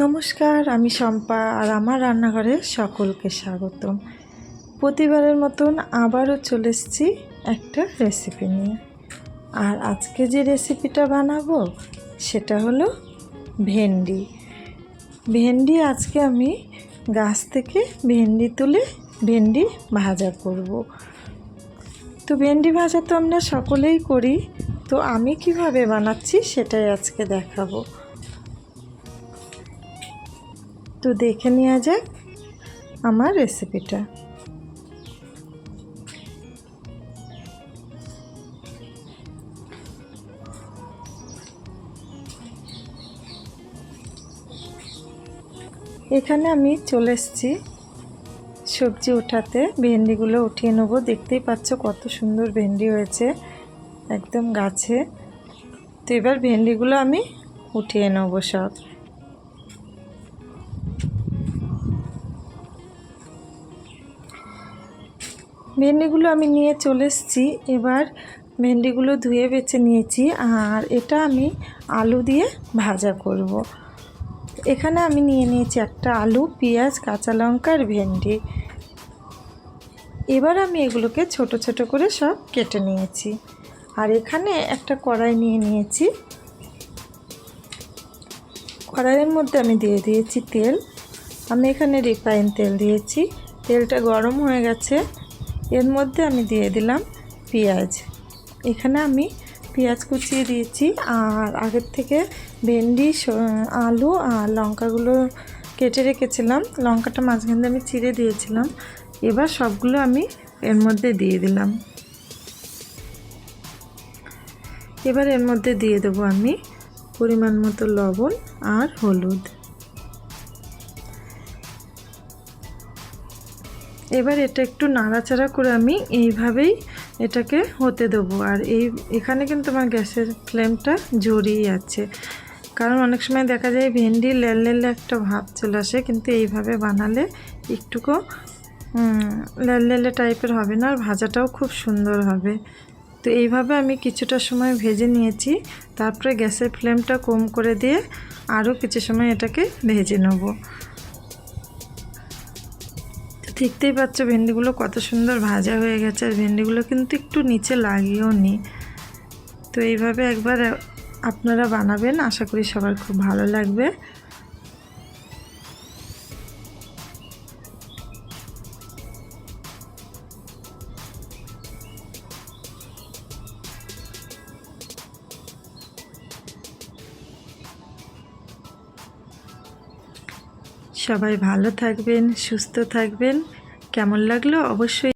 নমস্কার, আমি শম্পা আর আমার রান্নাঘরে সকলকে স্বাগতম। প্রতিবারের মতন আবারও চলে এসেছি একটা রেসিপি নিয়ে। আর আজকে যে রেসিপিটা বানাবো, সেটা হলো ভেন্ডি। ভেন্ডি আজকে আমি গাছ থেকে ভেন্ডি তুলে ভেন্ডি ভাজা করব। তো ভেন্ডি ভাজা তো আমরা সকলেই করি, তো আমি কীভাবে বানাচ্ছি সেটাই আজকে দেখাবো। তো দেখে নেওয়া যাক আমার রেসিপিটা এখানে আমি চলে এসেছি। সবজি ওঠাতে ভেন্ডিগুলো উঠিয়ে নেব। দেখতেই পাচ্ছ কত সুন্দর ভেন্ডি হয়েছে একদম গাছে। তো এবার ভেন্ডিগুলো আমি উঠিয়ে নেব সব। ভেন্ডিগুলো আমি নিয়ে চলে এসেছি। এবার ভেন্ডিগুলো ধুয়ে বেছে নিয়েছি আর এটা আমি আলু দিয়ে ভাজা করব। এখানে আমি নিয়ে নিয়েছি একটা আলু, পেঁয়াজ, কাঁচা লঙ্কার ভেন্ডি। এবার আমি এগুলোকে ছোট ছোট করে সব কেটে নিয়েছি। আর এখানে একটা কড়াই নিয়ে নিয়েছি। কড়াইয়ের মধ্যে আমি দিয়ে দিয়েছি তেল। আমি এখানে রিফাইন তেল দিয়েছি। তেলটা গরম হয়ে গেছে। এর মধ্যে আমি দিয়ে দিলাম পেঁয়াজ। এখানে আমি পেঁয়াজ কুচিয়ে দিয়েছি আর আগের থেকে ভেন্ডি আলু আর লঙ্কাগুলো কেটে রেখেছিলাম। লঙ্কাটা মাঝখান দিয়ে আমি চিড়ে দিয়েছিলাম। এবার সবগুলো আমি এর মধ্যে দিয়ে দিলাম। এবার এর মধ্যে দিয়ে দেবো আমি পরিমাণ মতো লবণ আর হলুদ। এবার এটা একটু নাড়াচাড়া করে আমি এইভাবেই এটাকে হতে দেবো। আর এই, এখানে কিন্তু আমার গ্যাসের ফ্লেমটা জড়িয়ে আছে। কারণ অনেক সময় দেখা যায় ভেন্ডি লেল লেলে একটা ভাব চলে আসে, কিন্তু এইভাবে বানালে একটুকু লেল লেলে টাইপের হবে না, আর ভাজাটাও খুব সুন্দর হবে। তো এইভাবে আমি কিছুটা সময় ভেজে নিয়েছি, তারপরে গ্যাসের ফ্লেমটা কম করে দিয়ে আরও কিছু সময় এটাকে ভেজে নেব। দেখতেই পাচ্ছ ভেন্ডিগুলো কত সুন্দর ভাজা হয়ে গেছে, আর ভেন্ডিগুলো কিন্তু একটু নিচে লাগিয়েও নি। তো এইভাবে একবার আপনারা বানাবেন, আশা করি সবার খুব ভালো লাগবে। সবাই ভালো থাকবেন সুস্থ থাকবেন। কেমন লাগল? অবশ্যই